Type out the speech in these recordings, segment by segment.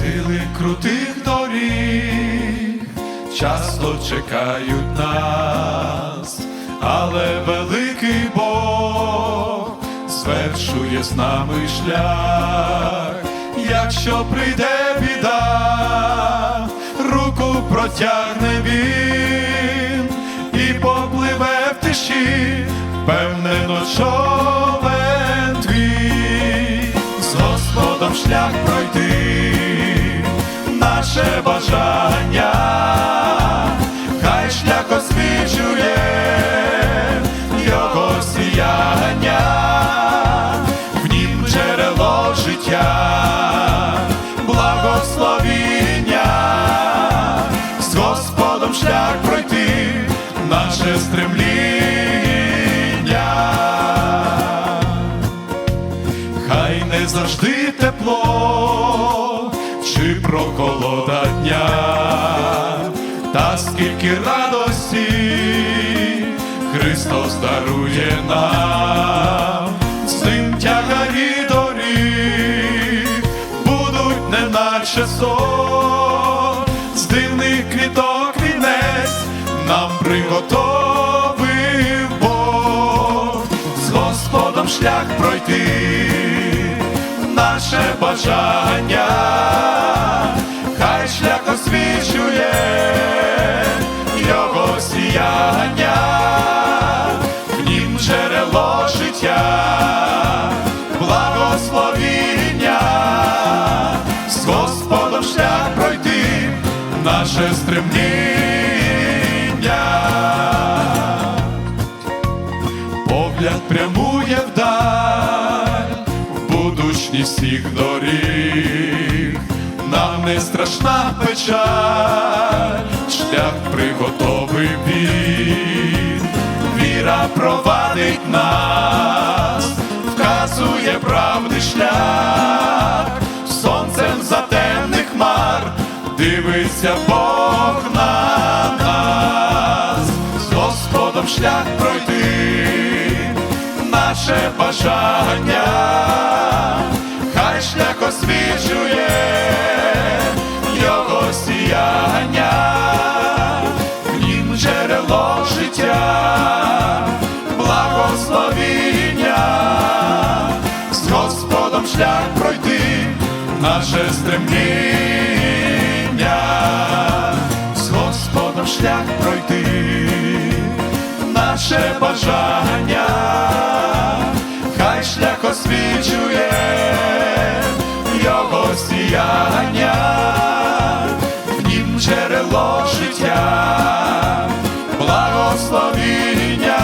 сили крутих доріг часто чекають нас, але великий Бог звершує з нами шлях, якщо прийде біда, руку протягне він і попливе в тиші, впевнено човен твій, з Господом шлях пройти наше бажання, хай шлях освічує його сіяння, в нім джерело життя, благословіння, з Господом шлях пройти, наше стремління. Хай не завжди чи прохолода дня, та скільки радості Христос дарує нам, з ним тягарі доріг будуть неначе сон, з дивних квіток вінець нам приготовив Бог, з Господом шлях пройти, наше бажання, наше стремління. Погляд прямує вдаль, в будучність всіх доріг, нам не страшна печаль, шлях приготовив він, віра провадить нас, вказує правди шлях, хмар, дивиться Бог на нас, з Господом шлях пройти, наше бажання, хай шлях освічує його сіяння, в нім джерело життя, благословіння, з Господом шлях пройти, наше стремління, шлях пройти, наше бажання, хай шлях освічує його сіяння, в нім джерело життя, благословіння,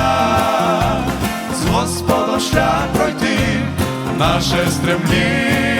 з Господом шлях пройти, наше стремління.